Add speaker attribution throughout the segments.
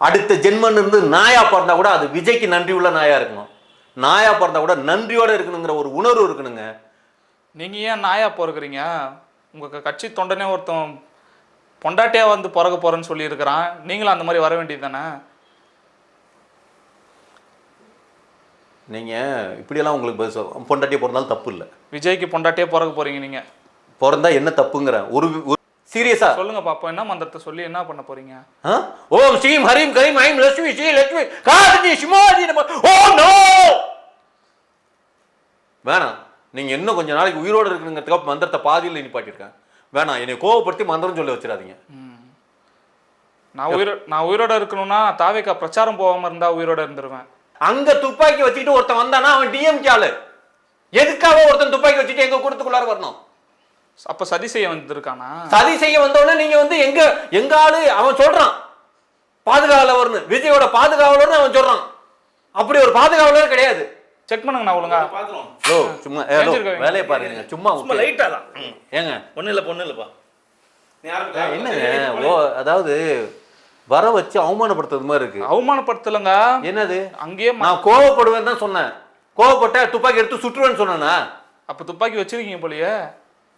Speaker 1: அடுத்த ஜென்மன் இருந்து நாயா பிறந்தா கூட அது விஜய்க்கு நன்றி உள்ள நாயா இருக்கணும். நாயா பிறந்தா கூட நன்றியோட இருக்கணுங்கிற ஒரு உணர்வு இருக்கணுங்க
Speaker 2: நீங்க ஏன் நாயா பிறக்குறீங்க? உங்க கட்சி தொண்டனே ஒருத்தன் பொண்டாட்டியா வந்து பிறக்க போறேன்னு சொல்லியிருக்கிறான். நீங்களும் அந்த மாதிரி வர வேண்டியது தானே?
Speaker 1: நீங்க இப்படியெல்லாம் உங்களுக்கு பதில் பொண்டாட்டியை பிறந்தாலும் தப்பு இல்லை.
Speaker 2: விஜய்க்கு பொண்டாட்டியே பிறக்க போறீங்க நீங்க.
Speaker 1: பிறந்தா என்ன தப்புங்கிற ஒரு சீரியஸா
Speaker 2: சொல்லுங்க பாப்போம் என்ன மந்திரத்தை சொல்லி என்ன பண்ண போறீங்க?
Speaker 1: ஓம் ஸ்ரீம் ஹரீம் கரீம் ஐம் லட்சுமி ஸ்ரீ லட்சுமி சிமாதி நம ஓ நோ வேணாம் நீங்க இன்னும் கொஞ்ச நாளைக்கு உயிரோட இருக்கணுங்கிறதுக்காக மந்திரத்தை பாதியில் நிப்பாட்டியிருக்கேன். வேணாம் என்னை கோவப்படுத்தி மந்திரம் சொல்ல வச்சிடாதீங்க.
Speaker 2: நான் உயிரோ நான் உயிரோட இருக்கணும்னா தாவேக்கா பிரச்சாரம் போகாம இருந்தா உயிரோட இருந்துருவேன்.
Speaker 1: அங்க துப்பாக்கி வச்சுக்கிட்டு ஒருத்தன் வந்தானா அவன் டிஎம்கே ஆளு? எதுக்காக ஒருத்தன் துப்பாக்கி வச்சுட்டு எங்க கூட்டத்துக்குள்ளார வரணும்?
Speaker 2: அப்ப சதி செய்ய வந்திருக்கானா?
Speaker 1: சதி செய்ய வந்தோடனே நீங்க வந்து எங்க எங்க ஆளு அவன் சொல்றான். பாதுகாவலர்னு. விஜயோட பாதுகாவலர்னு அவன் சொல்றான். அப்படி ஒரு பாதுகாவலர் கிடையாது.
Speaker 2: செக் பண்ணுங்க நான் ஒழுங்கா
Speaker 1: ஹலோ சும்மா ஏ, ஹலோ,
Speaker 2: தெரிஞ்சிருக்க
Speaker 1: வேலையை பாருங்க. சும்மா
Speaker 3: சும்மா. லைட்டா தான்.
Speaker 1: ஏங்க?
Speaker 3: ஒண்ணு இல்ல பொண்ணு இல்லப்பா.
Speaker 1: என்னங்க? ஓ அதாவது வர வச்சு அவமானப்படுத்துறது மாதிரி இருக்கு.
Speaker 2: அவமானப்படுத்தலங்க.
Speaker 1: என்னது?
Speaker 2: அங்கேயே
Speaker 1: நான் கோவப்படுவேன் தான் சொன்னேன். கோவப்பட்ட துப்பாக்கி எடுத்து சுற்றுவேன்னு சொன்னேனா?
Speaker 2: அப்ப துப்பாக்கி வச்சிருக்கீங்க போலயே.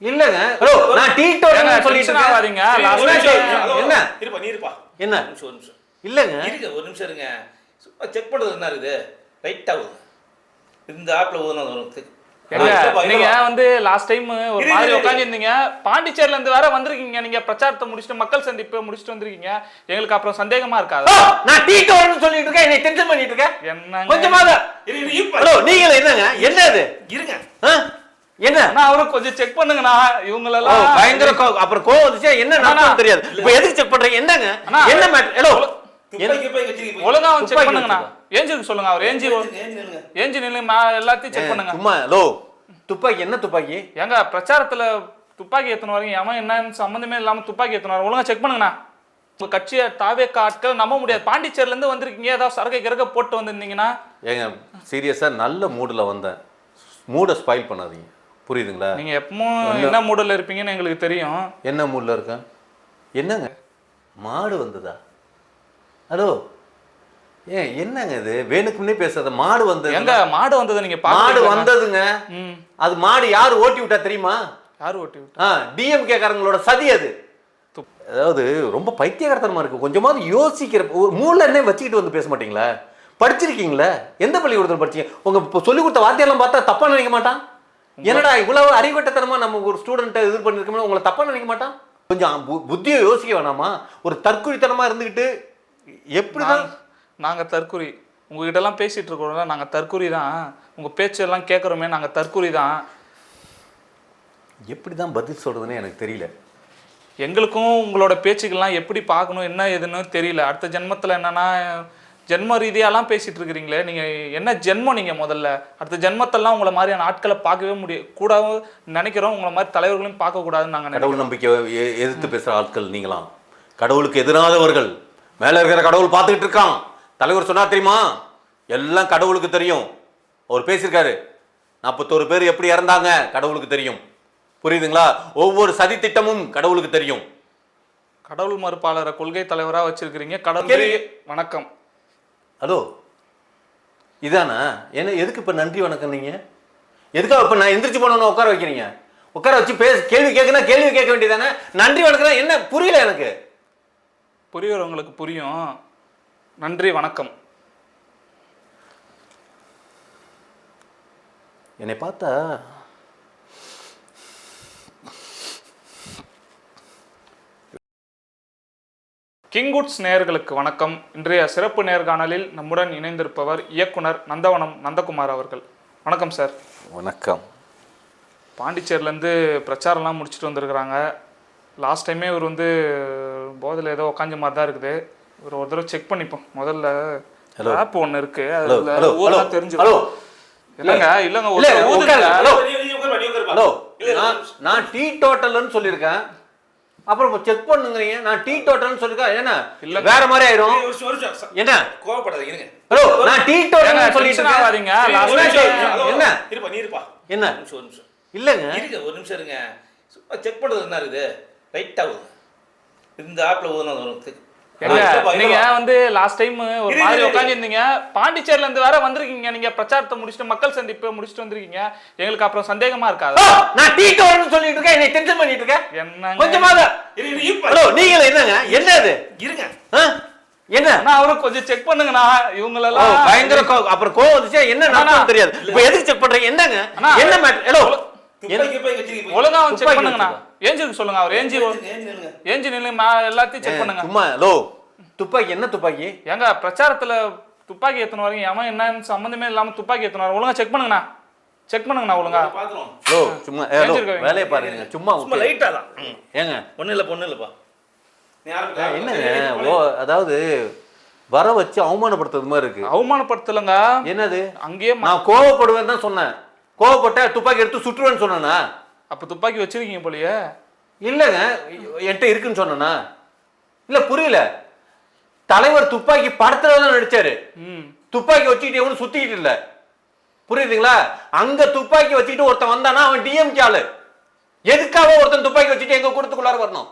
Speaker 1: இல்லங்க. ஹலோ நான் டீ டோட்டல் சொல்லிட்டு.
Speaker 2: ஆகாதீங்க.
Speaker 1: என்ன?
Speaker 3: இருப்பா நீ இருப்பா.
Speaker 1: என்ன?
Speaker 3: நிமிஷம் ஒரு நிமிஷம்.
Speaker 1: இல்லங்க.
Speaker 3: ஒரு நிமிஷம் இருங்க. சும்மா செக் பண்றது என்ன இருக்குது? ரைட் ஆகுது இந்த ஆப்ல
Speaker 2: நீங்க
Speaker 3: இருப்பா.
Speaker 2: வந்து லாஸ்ட் டைம் ஒரு மாதிரி உட்காந்துருந்தீங்க பாண்டிச்சேரில இருந்து வேற வந்திருக்கீங்க. நீங்க பிரச்சாரத்தை முடிச்சுட்டு மக்கள் சந்திப்பு முடிச்சுட்டு வந்திருக்கீங்க. எங்களுக்கு அப்புறம் சந்தேகமா இருக்காது
Speaker 1: நான் டீ டோட்டல் சொல்லிட்டு இருக்கேன். என்னை டென்ஷன் பண்ணிட்டு இருக்கேன்.
Speaker 2: என்னங்க?
Speaker 1: கொஞ்சமாக நீங்க என்னங்க? என்ன இது
Speaker 3: இருங்க?
Speaker 1: என்ன?
Speaker 2: அண்ணா அவரும் கொஞ்சம் செக் பண்ணுங்கண்ணா. இவங்களெல்லாம்
Speaker 1: பயங்கர அப்புறம் கோவம் வந்துச்சா? என்ன நடக்கும் தெரியாது. இப்போ எதுக்கு செக் பண்றீங்க? என்னங்க? என்ன மேட்டர் ஹலோ.
Speaker 2: ஒழுங்கா அவன் செக் பண்ணுங்கண்ணா. ஏஞ்சிருக்கு சொல்லுங்க அவர். ஏஞ்சி
Speaker 3: ஏஞ்சி,
Speaker 2: மா- எல்லாத்தையும் செக் பண்ணுங்க.
Speaker 1: சும்மா ஹலோ. துப்பாக்கி என்ன துப்பாக்கி?
Speaker 2: ஏங்க பிரச்சாரத்துல துப்பாக்கி எத்தனை வரீங்க அவன் என்னன்னு சம்மந்தமே இல்லாம துப்பாக்கி எத்தனை ஒழுங்கா செக் பண்ணுங்கண்ணா. உங்க கட்சியை தாவே ஆட்கள் நம்ப முடியாது. பாண்டிச்சேரில இருந்து வந்திருக்கீங்க. ஏதாவது சரக்கை கிறக்க போட்டு வந்திருந்தீங்கன்னா
Speaker 1: ஏங்க சீரியஸா நல்ல மூடுல வந்தேன். மூடை ஸ்பாயில் பண்ணாதீங்க. புரியுதுங்களா?
Speaker 2: நீங்க எப்பவும் என்ன மூடல இருப்பீங்கன்னு எங்களுக்கு தெரியும்.
Speaker 1: என்ன மூடில் இருக்கேன் என்னங்க? மாடு வந்ததா? ஹலோ? ஏன் என்னங்க இது? வேணுக்குன்னே பேசாத மாடு வந்தது.
Speaker 2: எங்க? மாடு வந்ததை நீங்க
Speaker 1: மாடு வந்ததுங்க. அது மாடு யார் ஓட்டி விட்டா தெரியுமா?
Speaker 2: யார் ஓட்டி விட்டா?
Speaker 1: ஆ டிஎம்கே காரங்களோட சதி அது. அதாவது ரொம்ப பைத்தியகாரத்தனமா இருக்கு. கொஞ்சமாவது யோசிக்கிற ஒரு மூளை என்ன வச்சுக்கிட்டு வந்து பேச மாட்டீங்களா? படிச்சிருக்கீங்களா? எந்த பள்ளிக்கூடத்தில் படிச்சீங்க? உங்க சொல்லி கொடுத்த வாத்தியெல்லாம் பார்த்தா தப்பா நினைக்க மாட்டான்? என்னடா இவ்வளவு அறிவட்டத்தனமா நம்ம ஒரு ஸ்டூடெண்ட்டை இது பண்ணிருக்கோம் உங்களை தப்பா நினைக்க மாட்டான்? கொஞ்சம் புத்தியை யோசிக்க வேணாமா? ஒரு தற்குறித்தனமா இருந்துக்கிட்டு எப்படிதான்
Speaker 2: நாங்க- தற்குறி. உங்ககிட்ட எல்லாம் பேசிட்டு இருக்கோம்ல நாங்க தற்குறி தான் உங்க பேச்சு எல்லாம் கேட்கறோமே நாங்க தற்குறி தான்
Speaker 1: எப்படிதான் பதில் சொல்றதுன்னு எனக்கு தெரியல.
Speaker 2: எங்களுக்கும் உங்களோட பேச்சுக்கெல்லாம் எப்படி பார்க்கணும் என்ன ஏதுன்னு தெரியல. அடுத்த ஜென்மத்தில் என்னன்னா ஜென்ம ரீதியாலாம் பேசிட்டு இருக்கிறீங்களே நீங்க என்ன ஜென்மம் நீங்க முதல்ல? அடுத்த ஜென்மத்தெல்லாம் உங்களை மாதிரியான ஆட்களை பார்க்கவே முடிய கூடாது நினைக்கிறோம் உங்களை மாதிரி தலைவர்களையும் பார்க்க கூடாதுன்னு நாங்க நினைக்கிறோம்.
Speaker 1: கடவுள் நம்பிக்கை எதிர்த்து பேசுற ஆட்கள் நீங்களாம். கடவுளுக்கு எதிரானவர்கள் மேல இருக்கிற கடவுள் பார்த்துக்கிட்டு இருக்கான். தலைவர் சொன்னா தெரியுமா? எல்லாம் கடவுளுக்கு தெரியும். அவர் பேசியிருக்காரு. நாற்பத்தோரு பேர் எப்படி இறந்தாங்க? கடவுளுக்கு தெரியும். புரியுதுங்களா? ஒவ்வொரு சதி திட்டமும் கடவுளுக்கு தெரியும்.
Speaker 2: கடவுள் மறுப்பாளரை கொள்கை தலைவரா வச்சிருக்கிறீங்க. கடவுள் வணக்கம்.
Speaker 1: ஹலோ இதானா? என்ன எதுக்கு இப்ப நன்றி வணக்கம் நீங்க? எதுக்காக இப்ப நான் எந்திரிச்சு போனோன்னு உட்கார வைக்கிறீங்க? உட்கார வச்சு பேச கேள்வி கேட்கணும் கேள்வி கேட்க வேண்டியதானே நன்றி வணக்கம் என்ன புரியல எனக்கு.
Speaker 2: புரியறவங்களுக்கு புரியும். நன்றி வணக்கம்.
Speaker 1: என்னை பார்த்தா
Speaker 2: கிங்குட்ஸ் நேயர்களுக்கு வணக்கம். இன்றைய சிறப்பு நேர்காணலில் நம்முடன் இணைந்திருப்பவர் இயக்குனர் நந்தவனம் நந்தகுமார் அவர்கள். வணக்கம் சார்.
Speaker 1: வணக்கம்.
Speaker 2: பாண்டிச்சேரிலேருந்து பிரச்சாரம்லாம் முடிச்சுட்டு வந்திருக்கிறாங்க. லாஸ்ட் டைமே இவர் வந்து போதில் ஏதோ உக்காஞ்ச மாதிரி தான் இருக்குது. இவர் ஒரு தடவை செக் பண்ணிப்போம். முதல்ல
Speaker 1: Hello.
Speaker 2: ஆப் ஒன்று இருக்கு. அதில் ஊரெல்லாம் தெரிஞ்சு இல்லைங்க இல்லைங்க
Speaker 1: நான் டீ டோட்டல்னு சொல்லியிருக்கேன். அப்புறம் இப்போ செக் பண்ணுங்கிறீங்க நான் டீ டோட்டல்னு சொல்லிருக்கேன் என்ன
Speaker 2: இல்ல.
Speaker 1: வேற மாதிரி
Speaker 3: நிமிஷம்.
Speaker 1: என்ன
Speaker 3: கோவப்படாதீங்க, இருங்க.
Speaker 1: ஹலோ நான் டீ
Speaker 2: ஏங்க,
Speaker 1: டோட்டல்னு சொல்லிட்டு.
Speaker 3: ஹலோ.
Speaker 1: என்ன?
Speaker 3: இருப்பா, நீ இருப்பா.
Speaker 1: என்ன
Speaker 3: ஒரு நிமிஷம், ஒரு நிமிஷம்.
Speaker 1: இல்லைங்க
Speaker 3: இருங்க, ஒரு நிமிஷம் இருங்க. சும்மா செக் பண்றது என்ன இருக்குது ரைட் ஆகுது இந்த ஆப்ல ஊதுனா வரும்
Speaker 2: நீங்க. வந்து லாஸ்ட் டைம் ஒரு மாதிரி உட்காந்துருந்தீங்க பாண்டிச்சேரில இருந்து வேற வந்திருக்கீங்க. நீங்க பிரச்சாரத்தை முடிச்சுட்டு மக்கள் சந்திப்பு முடிச்சுட்டு வந்திருக்கீங்க. எங்களுக்கு அப்புறம் சந்தேகமா இருக்காது
Speaker 1: நான் டீ வரணும்னு சொல்லிட்டு இருக்கேன். என்னை டென்ஷன் பண்ணிட்டு இருக்கேன்.
Speaker 3: இருப்பா.
Speaker 1: ஹலோ நீங்கள என்னங்க? என்ன இது
Speaker 3: இருங்க?
Speaker 1: என்ன?
Speaker 2: அண்ணா அவரும் கொஞ்சம் செக் பண்ணுங்கண்ணா.
Speaker 1: பயங்கர கோ- அப்புறம் கோவம் வந்துச்சா. என்ன நடக்கும் தெரியாது. இப்போ எதுக்கு செக் பண்றீங்க? என்னங்க? என்ன மேட்டர் ஹலோ.
Speaker 2: ஒழுங்கா வந்து செக் பண்ணுங்கண்ணா. ஏஞ்சிருக்கு சொல்லுங்க அவர் ஏஞ்சி
Speaker 3: ஏஞ்சி,
Speaker 2: மா- எல்லாத்தையும் செக் பண்ணுங்க.
Speaker 1: சும்மா ஹலோ துப்பாக்கி என்ன துப்பாக்கி?
Speaker 2: ஏங்க பிரச்சாரத்துல துப்பாக்கி எத்தனை வரீங்க அவன் என்னன்னு சம்மந்தமே இல்லாம துப்பாக்கி எத்தனை வர ஒழுங்கா செக் பண்ணுங்கண்ணா. செக் பண்ணுங்கண்ணா ஒழுங்கா.
Speaker 1: ஹலோ சும்மா. வேலையை பாருங்க சும்மா
Speaker 3: சும்மா. லைட்டா தான்.
Speaker 1: ஏங்க.
Speaker 3: ஒண்ணும் இல்ல பொண்ணு இல்லப்பா.
Speaker 1: என்னங்க ஓ அதாவது வர வச்சு அவமானப்படுத்துறது மாதிரி இருக்கு.
Speaker 2: அவமானப்படுத்தலங்க.
Speaker 1: என்னது?
Speaker 2: அங்கேயே
Speaker 1: நான் கோவப்படுவேன் தான் சொன்னேன். கோவப்பட்ட துப்பாக்கி எடுத்து சுற்றுவேன்னு சொன்னேனா?
Speaker 2: அப்ப துப்பாக்கி வச்சிருக்கீங்க போலயே.
Speaker 1: இல்லைங்க என்கிட்ட இருக்குன்னு சொன்னேனா? இல்ல புரியல. தலைவர் துப்பாக்கி படத்துல தான் நடிச்சாரு.
Speaker 2: ம்.
Speaker 1: துப்பாக்கி வச்சுக்கிட்டு எவனும் சுத்திக்கிட்டு இல்ல. புரியுதுங்களா? அங்க துப்பாக்கி வச்சுக்கிட்டு ஒருத்தன் வந்தானா அவன் டிஎம்கே ஆளு. எதுக்காக ஒருத்தன் துப்பாக்கி வச்சுட்டு எங்க கூட்டத்துக்குள்ளார வரணும்?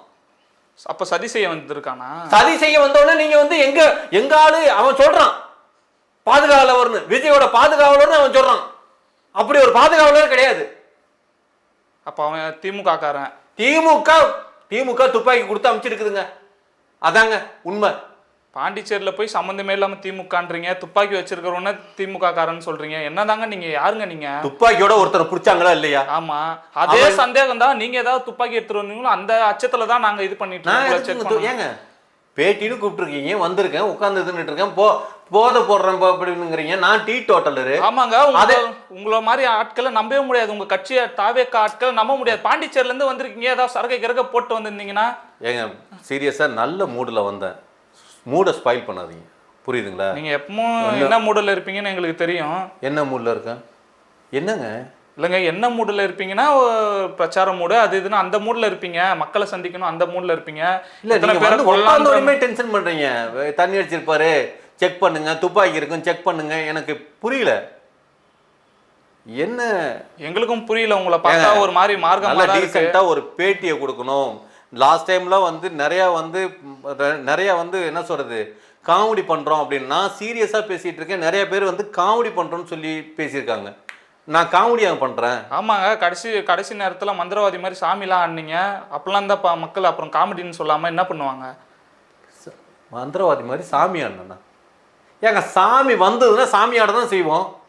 Speaker 2: அப்ப சதி செய்ய வந்திருக்கானா?
Speaker 1: சதி செய்ய வந்தோடனே நீங்க வந்து எங்க எங்க ஆளு அவன் சொல்றான். பாதுகாவலர்னு விஜயோட பாதுகாவலர்னு அவன் சொல்றான். அப்படி ஒரு பாதுகாவலர் கிடையாது.
Speaker 2: அப்ப அவன் திமுக காரன்
Speaker 1: திமுக திமுக துப்பாக்கி கொடுத்து அமைச்சிருக்குதுங்க. அதாங்க உண்மை.
Speaker 2: பாண்டிச்சேரியில போய் சம்மந்தமே இல்லாம திமுகன்றீங்க துப்பாக்கி வச்சிருக்கிறவன திமுக காரன்னு சொல்றீங்க. என்னதாங்க நீங்க யாருங்க நீங்க?
Speaker 1: துப்பாக்கியோட ஒருத்தரை பிடிச்சாங்களா இல்லையா?
Speaker 2: ஆமா. அதே சந்தேகம் தான் நீங்க ஏதாவது துப்பாக்கி எடுத்துட்டு வந்தீங்களோ அந்த அச்சத்துல தான் நாங்க இது பண்ணிட்டு
Speaker 1: ஏங்க? பேட்டின்னு கூப்பிட்டுருக்கீங்க. வந்திருக்கேன் உட்கார்ந்து இதுன்னுட்டு இருக்கேன் போ போதை போடுறேன் போ அப்படின்னுங்கிறீங்க. நான் டீ டோட்டலரு.
Speaker 2: ஆமாங்க
Speaker 1: அதே-
Speaker 2: உங்கள மாதிரி ஆட்களை நம்பவே முடியாது. உங்க கட்சியை தாவேக்க ஆட்களை நம்ப முடியாது. பாண்டிச்சேரில இருந்து வந்திருக்கீங்க. ஏதாவது சரக்கை கிறக்க போட்டு வந்திருந்தீங்கன்னா?
Speaker 1: ஏங்க சீரியஸா நல்ல மூடில் வந்தேன். மூடை ஸ்பாயில் பண்ணாதீங்க. புரியுதுங்களா?
Speaker 2: நீங்க எப்பவும் என்ன மூடல இருப்பீங்கன்னு எங்களுக்கு தெரியும்.
Speaker 1: என்ன மூடில் இருக்கேன்? என்னங்க?
Speaker 2: இல்லைங்க என்ன மூடில் இருப்பீங்கன்னா பிரச்சார மூடு அது இதுன்னு அந்த மூடில் இருப்பீங்க. மக்களை சந்திக்கணும் அந்த மூடில் இருப்பீங்க.
Speaker 1: இல்ல
Speaker 2: பேரை
Speaker 1: டென்ஷன் பண்றீங்க. வே- தண்ணி அடிச்சிருப்பாரு செக் பண்ணுங்க துப்பாக்கி இருக்கும் செக் பண்ணுங்க. எனக்கு புரியல. என்ன?
Speaker 2: எங்களுக்கும் புரியல உங்களை பார்த்தா ஒரு மாதிரி மார்க்கமா
Speaker 1: நல்ல
Speaker 2: தான் இருக்கு.
Speaker 1: டீசெண்டா ஒரு பேட்டியை கொடுக்கணும். லாஸ்ட் டைம்ல வந்து நிறைய வந்து நிறைய வந்து என்ன சொல்றது காமெடி பண்றோம் அப்படின்னு. நான் சீரியஸா பேசிட்டு இருக்கேன். நிறைய பேர் வந்து காமெடி பண்றோம்னு சொல்லி பேசியிருக்காங்க. நான் காமெடியாக பண்றேன்.
Speaker 2: ஆமாங்க கடைசி கடைசி நேரத்துல மந்திரவாதி மாதிரி சாமிலாம் ஆடினீங்க. அப்பெல்லாம் தான் ப- மக்கள் அப்புறம் காமெடின்னு சொல்லாம என்ன பண்ணுவாங்க?
Speaker 1: மந்திரவாதி மாதிரி சாமி ஆடணும்னா ஏங்க சாமி வந்ததுன்னா சாமி ஆட தான் செய்வோம்.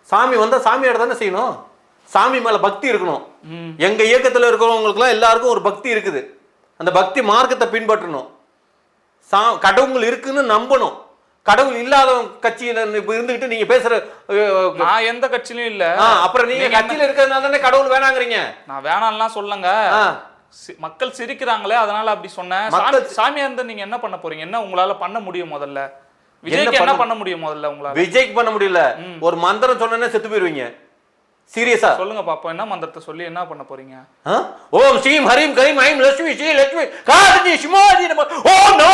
Speaker 1: சாமி வந்தால் சாமி ஆட தானே செய்யணும்? சாமி மேலே பக்தி இருக்கணும்.
Speaker 2: ம்.
Speaker 1: எங்க இயக்கத்தில் இருக்கிறவங்களுக்குலாம் எல்லாருக்கும் ஒரு பக்தி இருக்குது. அந்த பக்தி மார்க்கத்தை பின்பற்றணும். சா கடவுள் இருக்குன்னு நம்பணும். கடவுள் இல்லாத கட்சியில இருந்துகிட்டு நீங்க பேசுற
Speaker 2: நான் எந்த கட்சியிலும் இல்ல.
Speaker 1: அப்புறம் நீங்க கட்சியில இருக்கிறதுனால தானே கடவுள் வேணாங்கிறீங்க?
Speaker 2: நான் வேணாம்லாம் சொல்லங்க. மக்கள் சிரிக்கிறாங்களே அதனால அப்படி சொன்னேன். சாமியா இருந்து நீங்க என்ன பண்ண போறீங்க? என்ன உங்களால பண்ண முடியும் முதல்ல? விஜய்க்கு என்ன பண்ண முடியும் முதல்ல உங்களால?
Speaker 1: விஜய்க்கு பண்ண முடியல. ஒரு மந்திரம் சொன்னேன்னா செத்து போயிருவீங்க. சீரியஸா?
Speaker 2: சொல்லுங்க பாப்போம். என்ன மந்திரத்தை சொல்லி என்ன பண்ண போறீங்க?
Speaker 1: ஓம் ஸ்ரீம் ஹரீம் கரீம் ஐம் லட்சுமி ஸ்ரீ லட்சுமி காரஜி சிமாஜி ஓ நோ!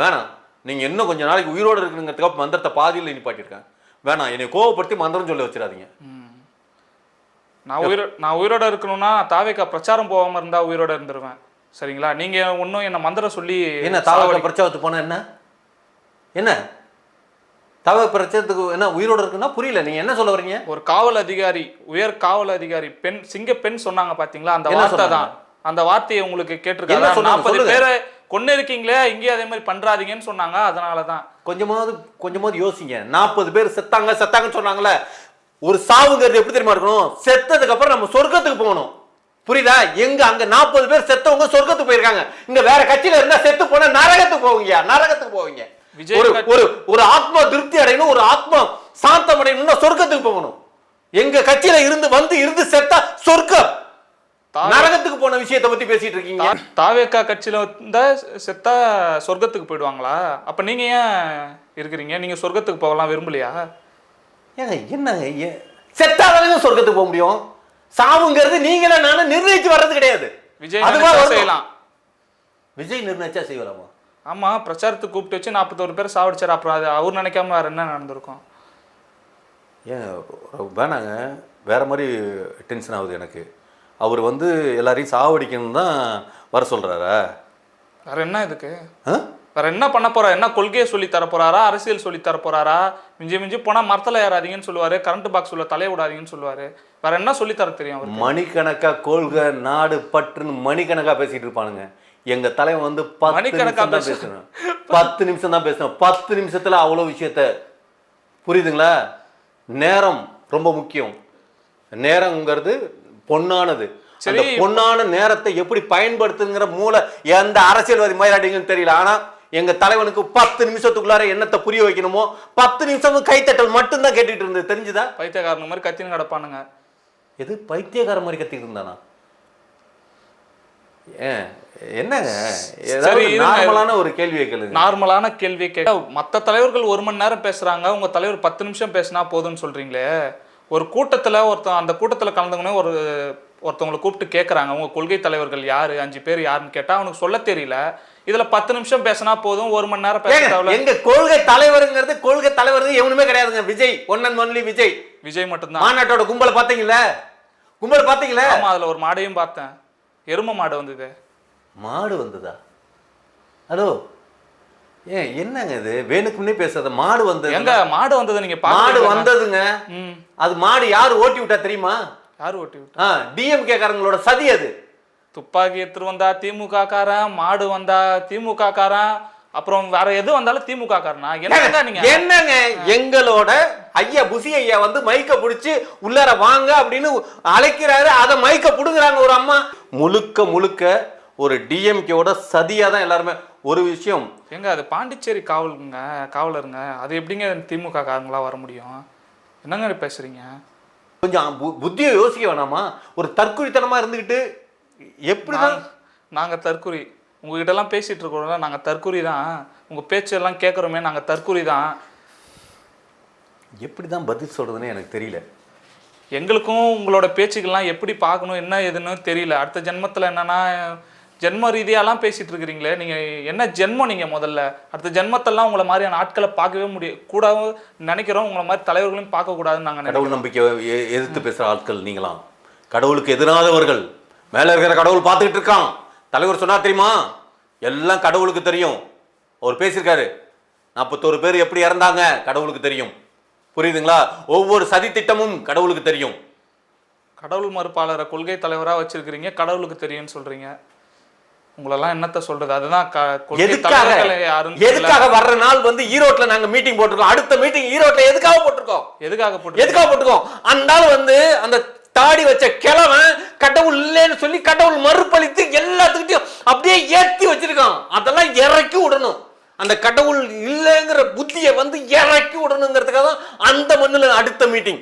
Speaker 1: வேணாம். நீங்க இன்னும் கொஞ்ச நாளைக்கு உயிரோட இருக்கணுங்கிறதுக்காக மந்திரத்தை பாதியில் நிப்பாட்டியிருக்கேன் வேணாம் என்னை கோவப்படுத்தி மந்திரம் சொல்ல வச்சிடாதீங்க.
Speaker 2: நான் உயிரோ நான் உயிரோட இருக்கணும்னா தாவேக்கா பிரச்சாரம் போகாம இருந்தா உயிரோட இருந்துருவேன். சரிங்களா? நீங்க ஒன்றும் என்ன மந்திரம் சொல்லி
Speaker 1: என்ன தாவக பிரச்சாரத்துக்கு போனா என்ன? என்ன? தாவக பிரச்சாரத்துக்கு என்ன உயிரோட இருக்குன்னா புரியல. நீங்க என்ன சொல்ல வரீங்க
Speaker 2: ஒரு காவல் அதிகாரி உயர் காவல் அதிகாரி பெண் சிங்க பெண் சொன்னாங்க பாத்தீங்களா? அந்த வார்த்தை? தான். அந்த வார்த்தையை உங்களுக்கு கேட்டிருக்காங்க? நாற்பது. பேரை கொண்டு இருக்கீங்களே இங்கேயும் அதே மாதிரி பண்றாதீங்கன்னு சொன்னாங்க. அதனால தான்
Speaker 1: கொஞ்சமாவது கொஞ்சமாவது யோசிங்க. நாற்பது பேர் செத்தாங்க செத்தாங்கன்னு சொன்னாங்களே ஒரு சாவுங்கிறது எப்படி தெரியுமா இருக்கணும்? செத்ததுக்கு அப்புறம் நம்ம சொர்க்கத்துக்கு போகணும். புரியுதா? எங்க அங்க நாற்பது பேர் செத்தவங்க சொர்க்கத்துக்கு போயிருக்காங்க. இங்க வேற கட்சியில இருந்தா செத்து போனா நரகத்துக்கு போவீங்க. நரகத்துக்கு போவீங்க. ஒரு ஒரு ஒரு ஆத்மா திருப்தி அடையணும் ஒரு ஆத்மா சாந்தம் அடையணும்னா சொர்க்கத்துக்கு போகணும். எங்க கட்சியில இருந்து வந்து இருந்து செத்தா சொர்க்கம். நரகத்துக்கு போன விஷயத்தை பத்தி பேசிட்டு இருக்கீங்க.
Speaker 2: தாவேக்கா கட்சியில இருந்தா செத்தா சொர்க்கத்துக்கு போயிடுவாங்களா? அப்ப நீங்க ஏன் இருக்கிறீங்க? நீங்க சொர்க்கத்துக்கு போகலாம் விரும்பலையா?
Speaker 1: ஏங்க என்னங்க செத்தாதானங்க சொர்க்கத்துக்கு போக முடியும்? சாவுங்கிறது நீங்களே நானும் நிர்ணயிச்சு வர்றது கிடையாது.
Speaker 2: விஜய்
Speaker 1: அதுவா.
Speaker 2: செய்யலாம்.
Speaker 1: விஜய் நிர்ணயிச்சா செய்யலாமா?
Speaker 2: ஆமா பிரச்சாரத்துக்கு கூப்பிட்டு வச்சு நாற்பத்தோரு பேர் சாவடிச்சார். அப்புறம் அது அவர் நினைக்காம வேற என்ன நடந்திருக்கும்?
Speaker 1: ஏன் வேணாங்க. வேற மாதிரி டென்ஷன் ஆகுது எனக்கு. அவர் வந்து எல்லாரையும் சாவடிக்கணும் தான் வர சொல்றாரா?
Speaker 2: வேற என்ன இதுக்கு? வேற என்ன பண்ண போறா? என்ன கொள்கையை சொல்லி தர போறாரா? அரசியல் சொல்லி தர போறாரா? மிஞ்சி மிஞ்சி போனா மரத்துல ஏறாதீங்கன்னு சொல்லுவாரு கரண்ட் பாக்ஸ் உள்ள தலைய விடாதீங்கன்னு சொல்லுவாரு. வேற என்ன சொல்லி தர தெரியும்
Speaker 1: மணிக்கணக்கா கொள்கை நாடு பற்றுன்னு மணிக்கணக்கா பேசிட்டு இருப்பானுங்க. எங்க தலைவன் வந்து
Speaker 2: மணிக்கணக்கா
Speaker 1: பேசணும். பத்து நிமிஷம் தான் பேசணும். பத்து நிமிஷத்துல அவ்வளவு விஷயத்த. புரியுதுங்களா? நேரம் ரொம்ப முக்கியம். நேரங்கிறது பொன்னானது. அந்த பொன்னான நேரத்தை எப்படி பயன்படுத்துங்கிற மூளை எந்த அரசியல்வாதி மயிலாடிங்கன்னு தெரியல. ஆனா எங்க தலைவனுக்கு பத்து நிமிஷத்துக்குள்ளார என்னத்தை புரிய வைக்கணுமோ பத்து நிமிஷம் கைத்தட்டல் மட்டும்தான் கேட்டுட்டு இருந்தது. தெரிஞ்சுதா?
Speaker 2: பைத்தியக்காரங்க மாதிரி கத்தின்னு கிடப்பானுங்க.
Speaker 1: எது? பைத்தியக்கார மாதிரி கத்திட்டு இருந்தானா? என்னங்க. நார்மலான ஒரு கேள்வியை கேளுங்க.
Speaker 2: நார்மலான கேள்வி கேட்க மற்ற தலைவர்கள் ஒரு மணி நேரம் பேசுறாங்க உங்க தலைவர் பத்து நிமிஷம் பேசினா போதும்னு சொல்றீங்களே. ஒரு கூட்டத்துல ஒருத்தன் அந்த கூட்டத்துல கலந்துக்கணும் ஒரு ஒருத்தவங்களை கூப்பிட்டு கேட்குறாங்க உங்க கொள்கை தலைவர்கள் யாரு அஞ்சு பேர் யாருன்னு கேட்டா அவனுக்கு சொல்ல தெரியல. இதுல பத்து நிமிஷம் பேசினா போதும் ஒரு மணி நேரம் பேச
Speaker 1: ஏங்க,
Speaker 2: தேவையில்ல.
Speaker 1: எங்க கொள்கை தலைவருங்கிறது கொள்கை தலைவர் எவனுமே கிடையாதுங்க. Vijay one and only Vijay.
Speaker 2: Vijay மட்டும்தான்.
Speaker 1: மாநாட்டோட கும்பலை பாத்தீங்களா? கும்பலை பாத்தீங்களா?
Speaker 2: ஆமா அதுல ஒரு மாடையும் பார்த்தேன். எரும மாடு வந்தது.
Speaker 1: மாடு வந்ததா? ஹலோ ஏன் என்னங்க இது? வேணுக்குன்னே பேசாத மாடு வந்தது
Speaker 2: எங்க மாடு வந்தது நீங்க
Speaker 1: மாடு வந்ததுங்க. அது மாடு யாரு ஓட்டி விட்டா தெரியுமா?
Speaker 2: யார் ஓட்டி விட்டா?
Speaker 1: டிஎம்கே காரங்களோட சதி அது.
Speaker 2: துப்பாக்கி எடுத்துட்டு வந்தா திமுக காரன் மாடு வந்தா திமுக காரன் அப்புறம் வேற எது வந்தாலும் திமுக காரனா என்னங்க நீங்க?
Speaker 1: என்னங்க? எங்களோட ஐயா புசி ஐயா வந்து மைக்க புடிச்சு உள்ளார வாங்க அப்படின்னு அழைக்கிறாரு. அதை மைக்க புடுங்குறாங்க ஒரு அம்மா. முழுக்க முழுக்க ஒரு டிஎம்கேவோட சதியா தான் எல்லாருமே ஒரு விஷயம்.
Speaker 2: எங்க அது பாண்டிச்சேரி காவலுங்க காவலருங்க அது எப்படிங்க திமுக காரங்களா வர முடியும்? என்னங்க பேசுறீங்க?
Speaker 1: கொஞ்சம் புத்தியை யோசிக்க வேணாமா? ஒரு தற்குறித்தனமா இருந்துகிட்டு எப்படிதான்
Speaker 2: நாங்க- தற்குறி. உங்ககிட்ட எல்லாம் பேசிட்டு இருக்கோம்ல நாங்க தற்குறி தான் உங்க பேச்செல்லாம் கேட்குறோமே நாங்க தற்குறி தான்
Speaker 1: எப்படிதான் பதில் சொல்றதுன்னு எனக்கு தெரியல.
Speaker 2: எங்களுக்கும் உங்களோட பேச்சுக்கெல்லாம் எப்படி பார்க்கணும் என்ன ஏதுன்னு தெரியல. அடுத்த ஜென்மத்தில் என்னன்னா ஜென்ம ரீதியாலாம் பேசிட்டு இருக்கிறீங்களே நீங்க என்ன ஜென்மம் நீங்க முதல்ல? அடுத்த ஜென்மத்தெல்லாம் உங்களை மாதிரியான ஆட்களை பார்க்கவே முடியும் கூட நினைக்கிறோம் உங்களை மாதிரி தலைவர்களையும் பார்க்க கூடாதுன்னு நாங்க நினைக்கிறோம்.
Speaker 1: கடவுள் நம்பிக்கை எதிர்த்து பேசுற ஆட்கள் நீங்களாம். கடவுளுக்கு எதிரானவர்கள். மேல இருக்கிற கடவுள் பார்த்துக்கிட்டு இருக்கான். தலைவர் சொன்னா தெரியுமா? எல்லாம் கடவுளுக்கு தெரியும். அவர் பேசியிருக்காரு. நாற்பத்தோரு பேர் எப்படி இறந்தாங்க? கடவுளுக்கு தெரியும். புரியுதுங்களா? ஒவ்வொரு சதி திட்டமும் கடவுளுக்கு தெரியும்.
Speaker 2: கடவுள் மறுப்பாளரை கொள்கை தலைவரா வச்சிருக்கிறீங்க கடவுளுக்கு தெரியும்னு சொல்றீங்க. உங்களெல்லாம் என்னத்த சொல்றது? அதுதான்
Speaker 1: எதுக்காக. எதுக்காக வர்ற நாள் வந்து ஈரோட்ல நாங்க மீட்டிங் போட்டிருக்கோம்? அடுத்த மீட்டிங் ஈரோட்ல எதுக்காக போட்டிருக்கோம்?
Speaker 2: எதுக்காக போட்டு
Speaker 1: எதுக்காக போட்டுக்கோம் அந்த ஆள் வந்து அந்த தாடி வச்ச கிழவன் கடவுள் இல்லைன்னு சொல்லி கடவுள் மறுப்பளித்து எல்லாத்துக்கிட்டையும் அப்படியே ஏத்தி வச்சிருக்கான். அதெல்லாம் இறக்கி விடணும். அந்த கடவுள் இல்லைங்கிற புத்தியை வந்து இறக்கி விடணுங்கிறதுக்காக தான் அந்த மண்ணுல அடுத்த மீட்டிங்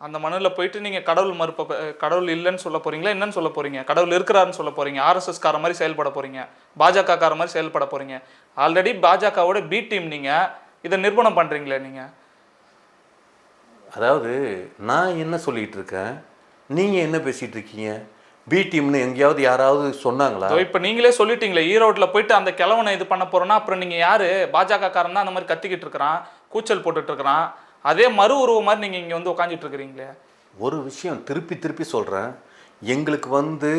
Speaker 2: அந்த மண்ணில் போயிட்டு நீங்க கடவுள் மறுப்ப கடவுள் இல்லைன்னு சொல்ல போறீங்களா? என்னன்னு சொல்ல போறீங்க? கடவுள் இருக்கிறாருன்னு சொல்ல போறீங்க. ஆர்எஸ்எஸ் கார மாதிரி செயல்பட போறீங்க. பாஜக கார மாதிரி செயல்பட போறீங்க. ஆல்ரெடி பாஜகவோட பி டீம் நீங்க. இதை நிர்பணம் பண்றீங்களே நீங்க.
Speaker 1: அதாவது நான் என்ன சொல்லிட்டு இருக்கேன்? நீங்க என்ன பேசிட்டு இருக்கீங்க? பி டீம்னு எங்கேயாவது யாராவது சொன்னாங்களா?
Speaker 2: இப்ப நீங்களே சொல்லிட்டீங்களே ஈரோட்ல போயிட்டு அந்த கிழவனை இது பண்ண போறோம்னா அப்புறம் நீங்க யாரு? பாஜக காரன் தான் அந்த மாதிரி கத்திக்கிட்டு இருக்கிறான் கூச்சல் போட்டுட்டு இருக்கிறான். அதே மறு உருவம் மாதிரி நீங்கள் இங்கே வந்து உட்காந்துட்டு இருக்கிறீங்களே.
Speaker 1: ஒரு விஷயம் திருப்பி திருப்பி சொல்கிறேன் எங்களுக்கு வந்து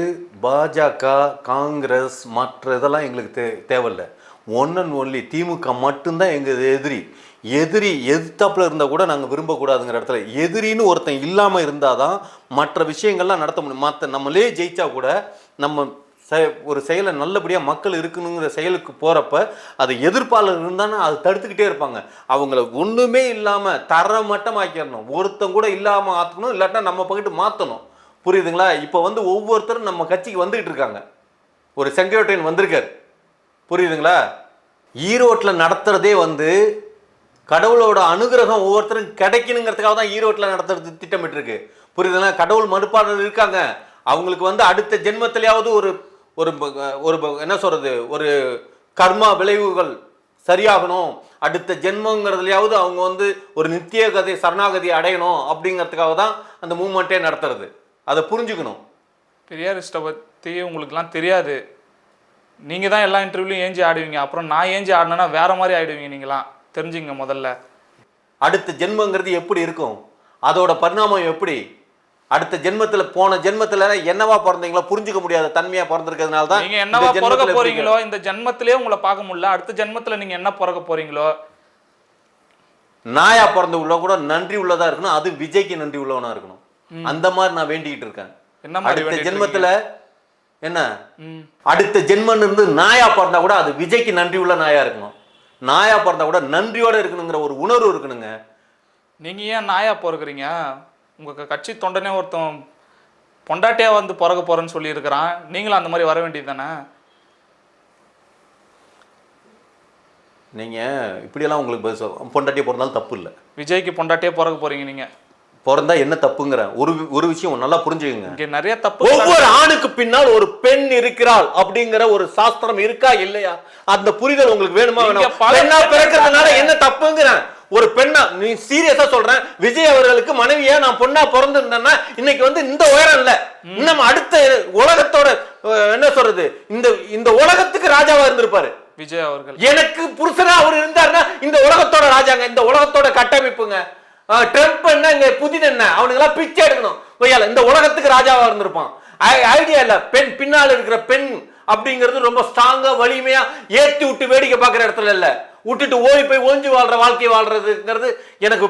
Speaker 1: பாஜக காங்கிரஸ் மற்ற இதெல்லாம் எங்களுக்கு தே தேவையில்லை. ஒன் அண்ட் ஒன்லி திமுக மட்டும்தான் எங்கள் எதிரி. எதிரி எதிர்த்தாப்புல இருந்தால் கூட நாங்கள் விரும்பக்கூடாதுங்கிற இடத்துல எதிரின்னு ஒருத்தன் இல்லாமல் இருந்தால் தான் மற்ற விஷயங்கள்லாம் நடத்த முடியும். மற்ற நம்மளே ஜெயித்தா கூட நம்ம ஒரு செயலை நல்லபடியாக மக்கள் இருக்கணுங்கிற செயலுக்கு போகிறப்ப அது எதிர்ப்பாளர் இருந்தாலும் அது தடுத்துக்கிட்டே இருப்பாங்க. அவங்கள ஒன்றுமே இல்லாமல் தரமட்டமாக்கிடணும். ஒருத்தன் கூட இல்லாமல் ஆற்றணும் இல்லாட்டா நம்ம பக்கிட்டு மாற்றணும் புரியுதுங்களா? இப்போ வந்து ஒவ்வொருத்தரும் நம்ம கட்சிக்கு வந்துக்கிட்டு இருக்காங்க. ஒரு செங்கோட்டையன் வந்திருக்கார். புரியுதுங்களா? ஈரோட்டில் நடத்துகிறதே வந்து கடவுளோட அனுகிரகம் ஒவ்வொருத்தரும் கிடைக்கணுங்கிறதுக்காக தான் ஈரோட்டில் நடத்துறது திட்டமிட்டிருக்கு. புரியுதுங்களா? கடவுள் மறுப்பாளர் இருக்காங்க. அவங்களுக்கு வந்து அடுத்த ஜென்மத்திலேயாவது ஒரு ஒரு ஒரு என்ன சொல்றது? ஒரு கர்மா விளைவுகள் சரியாகணும். அடுத்த ஜென்மங்கிறதுலையாவது அவங்க வந்து ஒரு நித்திய கதை சரணாகதி அடையணும் அப்படிங்கிறதுக்காக தான் அந்த மூமெண்ட்டே நடத்துறது. அதை புரிஞ்சுக்கணும்.
Speaker 2: பெரியாரிஸ்ட்டை பற்றி உங்களுக்குலாம் தெரியாது. நீங்கள் தான் எல்லா இன்டர்வியூலையும் ஏஞ்சி ஆடுவீங்க. அப்புறம் நான் ஏஞ்சி ஆடினேன்னா வேற மாதிரி ஆயிடுவீங்க நீங்களாம் தெரிஞ்சுங்க முதல்ல.
Speaker 1: அடுத்த ஜென்மங்கிறது எப்படி இருக்கும்? அதோட பரிணாமம் எப்படி? அடுத்த ஜென்மத்துல போன ஜென்மத்துல என்னவா பிறந்தீங்களோ புரிஞ்சுக்க முடியாத தன்மையா பிறந்திருக்கிறதுனால தான்
Speaker 2: என்னவா பிறக்க போறீங்களோ இந்த ஜென்மத்திலே உங்களை பார்க்க முடியல. அடுத்த ஜென்மத்துல நீங்க என்ன பிறக்க போறீங்களோ?
Speaker 1: நாயா பிறந்த உள்ள கூட நன்றி உள்ளதா இருக்கணும். அது விஜய்க்கு நன்றி உள்ளவனா இருக்கணும். அந்த மாதிரி நான் வேண்டிக்கிட்டு இருக்கேன்.
Speaker 2: என்ன
Speaker 1: அடுத்த ஜென்மத்துல என்ன? அடுத்த ஜென்மன் இருந்து நாயா பிறந்தா கூட அது விஜய்க்கு நன்றி உள்ள நாயா இருக்கணும். நாயா பிறந்தா கூட நன்றியோட இருக்கணுங்கிற ஒரு உணர்வு இருக்கணுங்க.
Speaker 2: நீங்க ஏன் நாயா பிறக்குறீங்க? உங்க க- கட்சி தொண்டனே ஒருத்தன் பொண்டாட்டியா வந்து பிறக்க போறேன்னு சொல்லி இருக்கிறான் நீங்களும் அந்த மாதிரி வர வேண்டியது தானே?
Speaker 1: நீங்க இப்படியெல்லாம் உங்களுக்கு பொண்டாட்டியை பிறந்தாலும் தப்பு இல்லை.
Speaker 2: விஜய்க்கு பொண்டாட்டியே பிறக்க போறீங்க நீங்க.
Speaker 1: பிறந்தா என்ன தப்புங்கிற ஒரு ஒரு விஷயம் நல்லா புரிஞ்சுக்கங்க.
Speaker 2: நிறைய தப்பு
Speaker 1: ஒவ்வொரு ஆணுக்கு பின்னால் ஒரு பெண் இருக்கிறாள் அப்படிங்கிற ஒரு சாஸ்திரம் இருக்கா இல்லையா? அந்த புரிதல் உங்களுக்கு வேணுமா வேணும்? பிறக்கிறதுனால. என்ன தப்புங்கிறேன் ஒரு பெண்ணா நீ சீரியஸா சொல்றேன். விஜய் அவர்களுக்கு மனைவியா நான் பொண்ணா பிறந்திருந்தேன்னா இன்னைக்கு வந்து இந்த உயரம் இல்ல. இன்னும் அடுத்த உலகத்தோட என்ன சொல்றது? இந்த இந்த உலகத்துக்கு ராஜாவா இருந்திருப்பாரு.
Speaker 2: விஜய் அவர்கள்.
Speaker 1: எனக்கு புருஷனா அவர் இருந்தாருன்னா இந்த உலகத்தோட ராஜாங்க இந்த உலகத்தோட கட்டமைப்புங்க. ட்ரம்ப் என்ன இங்க புதின் என்ன அவனுங்கெல்லாம் பிச்சை எடுக்கணும். ஒய்யால இந்த உலகத்துக்கு ராஜாவா இருந்திருப்பான். ஐடியா இல்ல பெண் பின்னால் இருக்கிற பெண் அப்படிங்கிறது ரொம்ப ஸ்ட்ராங்கா வலிமையா ஏத்தி விட்டு வேடிக்கை பார்க்குற இடத்துல இல்ல. விட்டுட்டு ஓடி போய் ஓஞ்சி வாழ்ற வாழ்க்கை வாழ்றதுங்கிறது எனக்கு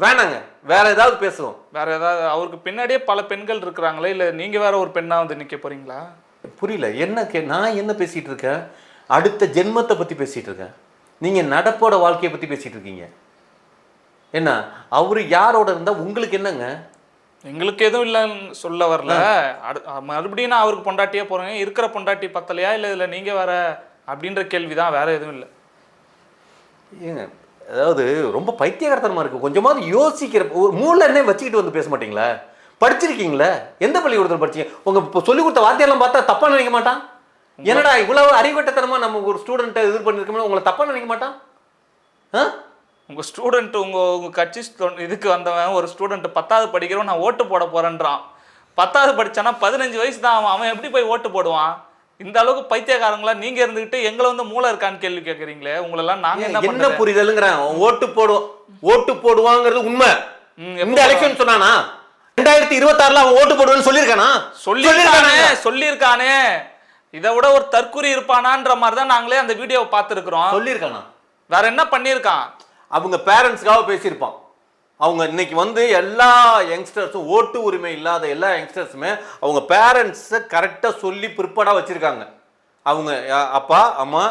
Speaker 1: வேணாங்க. வேற ஏதாவது பேசுவோம்.
Speaker 2: வேற ஏதாவது அவருக்கு பின்னாடியே பல பெண்கள் இருக்கிறாங்களே இல்ல நீங்க வேற ஒரு பெண்ணா வந்து நிக்க போறீங்களா?
Speaker 1: புரியல. என்ன கே நான் என்ன பேசிட்டு இருக்கேன்? அடுத்த ஜென்மத்தை பத்தி பேசிட்டு இருக்கேன். நீங்க நடப்போட வாழ்க்கையை பத்தி பேசிட்டு இருக்கீங்க. என்ன? அவரு யாரோட இருந்தா உங்களுக்கு என்னங்க?
Speaker 2: எங்களுக்கு எதுவும் இல்லைன்னு சொல்ல வரல. அடு- மறுபடியும் நான் அவருக்கு பொண்டாட்டியே போறேன். இருக்கிற பொண்டாட்டி பத்தலையா? இல்ல இதுல நீங்க வேற? அப்படின்ற கேள்விதான். வேற எதுவும் இல்லை.
Speaker 1: ஏங்க அதாவது ரொம்ப பைத்தியகாரத்தனமா இருக்கு. கொஞ்சமாவது யோசிக்கிற ஒரு மூளை என்ன வச்சுக்கிட்டு வந்து பேச மாட்டீங்களா? படிச்சிருக்கீங்களா? எந்த பள்ளிக்கூடத்தில் படிச்சீங்க? உங்க இப்போ சொல்லி கொடுத்த வார்த்தையெல்லாம் பார்த்தா தப்பா நினைக்க மாட்டான்? என்னடா இவ்வளவு அறிவட்டத்தனமா நம்ம ஒரு ஸ்டூடெண்ட்டை இது பண்ணிருக்கோம்னா உங்களை தப்பா நினைக்க மாட்டான்? ஆ?
Speaker 2: உங்க ஸ்டூடெண்ட் உங்க உங்க கட்சி இதுக்கு வந்தவன் ஒரு ஸ்டூடெண்ட் பத்தாவது படிக்கிறவன் நான் ஓட்டு போட போறேன்றான். பத்தாவது படிச்சானா பதினஞ்சு வயசு தான் அவன் அவன் எப்படி போய் ஓட்டு போடுவான்? இந்த அளவுக்கு பைத்தியக்காரங்களா நீங்க இருந்துகிட்டு எங்களை வந்து மூளை இருக்கான்னு கேள்வி கேக்குறீங்களே? உங்களெல்லாம் நாங்க என்ன
Speaker 1: என்ன புரிதலுங்கிறேன். ஓட்டு போடுவோம் ஓட்டு போடுவாங்கிறது உண்மை. இந்த எலெக்ஷன் சொன்னானா? ரெண்டாயிரத்தி இருபத்தி ஆறுல அவன் ஓட்டு போடுவேன்னு சொல்லியிருக்கானா?
Speaker 2: சொல்லியிருக்கானே சொல்லியிருக்கானே. இதை விட ஒரு தற்குறி இருப்பானான்ற மாதிரி தான் நாங்களே அந்த வீடியோவை பார்த்துருக்குறோம்.
Speaker 1: சொல்லியிருக்கானா?
Speaker 2: வேற என்ன பண்ணியிருக்கான்?
Speaker 1: அவங்க பேரண்ட்ஸ்க்காக பேசியிருப்பான். அவங்க இன்னைக்கு வந்து எல்லா யங்ஸ்டர்ஸும் ஓட்டு உரிமை இல்லாத எல்லா யங்ஸ்டர்ஸுமே அவங்க பேரண்ட்ஸை கரெக்டாக சொல்லி பிற்பாடாக வச்சுருக்காங்க. அவங்க அப்பா அம்மா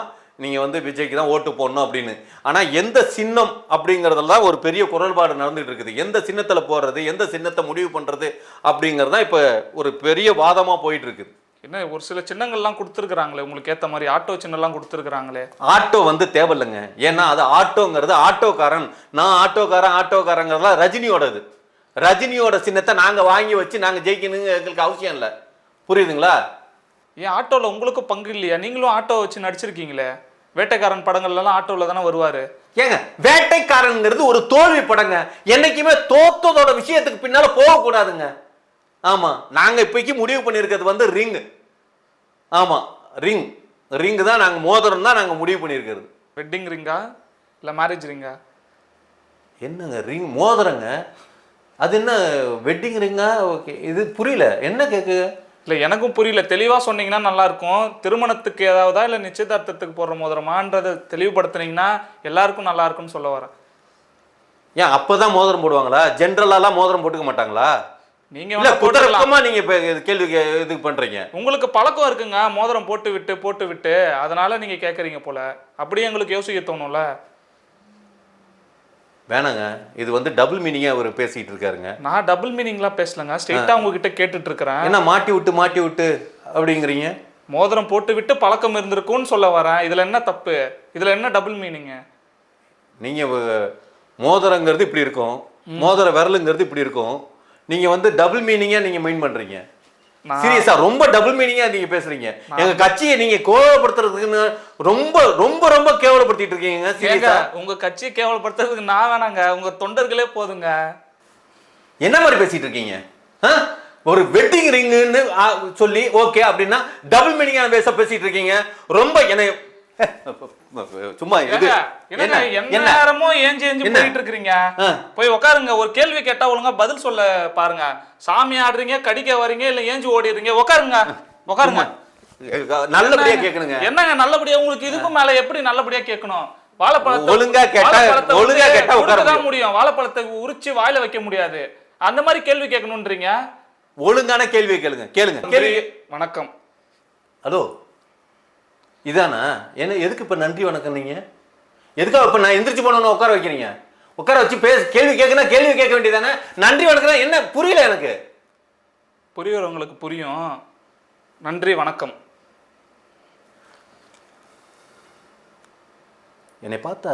Speaker 1: நீங்கள் வந்து விஜய்க்கு தான் ஓட்டு போடணும் அப்படின்னு. ஆனால் எந்த சின்னம் அப்படிங்கிறதெல்லாம் ஒரு பெரிய குரல்பாடு நடந்துகிட்டு இருக்குது. எந்த சின்னத்தில் போடுறது எந்த சின்னத்தை முடிவு பண்ணுறது அப்படிங்கிறது தான் இப்போ ஒரு பெரிய வாதமாக போயிட்டு இருக்குது.
Speaker 2: என்ன ஒரு சில சின்னங்கள்லாம் கொடுத்துருக்குறாங்களே உங்களுக்கு ஏத்த மாதிரி ஆட்டோ சின்னம்லாம் கொடுத்துருக்குறாங்களே.
Speaker 1: ஆட்டோ வந்து தேவையில்லைங்க. ஏன்னா அது ஆட்டோங்கிறது ஆட்டோக்காரன். நான் ஆட்டோக்காரன் ஆட்டோக்காரங்கிறதுலாம் ரஜினியோடது. ரஜினியோட சின்னத்தை நாங்கள் வாங்கி வச்சு நாங்கள் ஜெயிக்கணுங்க எங்களுக்கு அவசியம் இல்லை. புரியுதுங்களா?
Speaker 2: ஏன் ஆட்டோல உங்களுக்கும் பங்கு இல்லையா? நீங்களும் ஆட்டோ வச்சு நடிச்சிருக்கீங்களே? வேட்டைக்காரன் படங்கள்லாம் ஆட்டோல தானே வருவாரு?
Speaker 1: ஏங்க வேட்டைக்காரனுங்கிறது ஒரு தோல்வி படங்க. என்னைக்குமே தோத்ததோட விஷயத்துக்கு பின்னால போகக்கூடாதுங்க. ஆமா. நாங்க இப்போக்கி முடிவு பண்ணியிருக்கிறது வந்து ரிங். ஆமா. ரிங். ரிங் தான் நாங்க மோதிரம் தான் நாங்க முடிவு பண்ணியிருக்கிறது
Speaker 2: வெட்டிங் ரிங்கா? இல்ல மேரேஜ் ரிங்கா?
Speaker 1: என்னங்க ரிங்? மோதிரங்க? அது என்ன வெட்டிங் ரிங்கா? ஓகே. இது புரியல. என்ன கேக்கு?
Speaker 2: இல்ல எனக்கும் புரியல. தெளிவா சொன்னீங்கன்னா நல்லா இருக்கும் திருமணத்துக்கு ஏதாவதா இல்ல நிச்சயதார்த்தத்துக்கு போடுற மோதிரமான்றதை தெளிவுபடுத்துனீங்கன்னா எல்லாருக்கும் நல்லா இருக்கும்னு சொல்ல வரேன்.
Speaker 1: ஏன் அப்பதான் மோதிரம் போடுவாங்களா? ஜென்ரலாலாம் மோதிரம் போட்டுக்க மாட்டாங்களா?
Speaker 2: நீங்க
Speaker 1: குதர்க்கமா நீங்க கேள்வி இது பண்றீங்க.
Speaker 2: உங்களுக்கு பழக்கம் இருக்குங்க மோதிரம் போட்டு விட்டு போட்டு விட்டு அதனால நீங்க கேக்குறீங்க போல. அப்படியே எங்களுக்கு யோசிக்க தோணும்ல.
Speaker 1: வேணாங்க. இது வந்து டபுள் மீனிங்கா அவர் பேசிட்டு இருக்காருங்க.
Speaker 2: நான் டபுள் மீனிங்லாம் பேசலங்க ஸ்ட்ரெயிட்டா உங்ககிட்ட கேட்டுட்டு இருக்கிறேன்
Speaker 1: என்ன மாட்டி விட்டு மாட்டி விட்டு அப்படிங்கிறீங்க?
Speaker 2: மோதிரம் போட்டு விட்டு பழக்கம் இருந்திருக்கும்னு சொல்ல வரேன். இதுல என்ன தப்பு? இதுல என்ன டபுள் மீனிங்
Speaker 1: நீங்க மோதிரங்கிறது இப்படி இருக்கும். மோதிர விரலுங்கிறது இப்படி இருக்கும். நீங்க வந்து டபுள் மீனிங்கா நீங்க மைண்ட் பண்றீங்க.
Speaker 2: நான்
Speaker 1: சீரியஸா ரொம்ப டபுள் மீனிங்கா நீங்க பேசுறீங்க. எங்க கட்சியை நீங்க கோவப்படுத்துறதுக்குன்னு ரொம்ப ரொம்ப ரொம்ப கேவலப்படுத்திட்டு இருக்கீங்க சீரியஸா?
Speaker 2: உங்க கட்சியை கேவலப்படுத்துறதுக்கு நான் வேணாங்க. உங்க தொண்டர்களே போதுங்க.
Speaker 1: என்ன மாதிரி பேசிட்டு இருக்கீங்க? ஒரு வெட்டிங் ரிங்குன்னு சொல்லி ஓகே அப்படின்னா டபுள் மீனிங்கா பேச பேசிட்டு இருக்கீங்க. ரொம்ப என்னை சும்மா இது என்ன?
Speaker 2: நேரமும் ஏஞ்சி ஏஞ்சி? போயிட்டு இருக்கிறீங்க
Speaker 1: ஆ.
Speaker 2: போய் உட்காருங்க ஒரு கேள்வி கேட்டா ஒழுங்கா பதில் சொல்ல பாருங்க. சாமி ஆடுறீங்க கடிக்க வர்றீங்க இல்ல ஏஞ்சி ஓடிடுறீங்க உட்காருங்க உட்காருங்க
Speaker 1: நல்லபடியா? கேட்கணுங்க.
Speaker 2: என்னங்க நல்லபடியா? உங்களுக்கு இதுக்கும் மேல எப்படி நல்லபடியா கேட்கணும்? வாழைப்பழத்தை
Speaker 1: ஒழுங்கா கேட்டா- ஒழுங்கா கேட்டா உட்கார
Speaker 2: முடியும். வாழைப்பழத்தை உரிச்சு வாயில வைக்க முடியாது. அந்த மாதிரி கேள்வி கேட்கணும்ன்றீங்க
Speaker 1: ஒழுங்கான கேள்வியை கேளுங்க. கேளுங்க. கேள்வி
Speaker 2: வணக்கம்.
Speaker 1: ஹலோ. இதானா? என்ன எதுக்கு இப்ப நன்றி வணக்கம் நீங்க? எதுக்காக இப்ப நான் எந்திரிச்சு போனோன்னு உட்கார வைக்கிறீங்க? உட்கார வச்சு பேச கேள்வி கேட்கணும் கேள்வி கேட்க வேண்டியதானே நன்றி வணக்கம் என்ன புரியல எனக்கு.
Speaker 2: புரியுறவங்களுக்கு புரியும். நன்றி வணக்கம்.
Speaker 1: என்னை பார்த்தா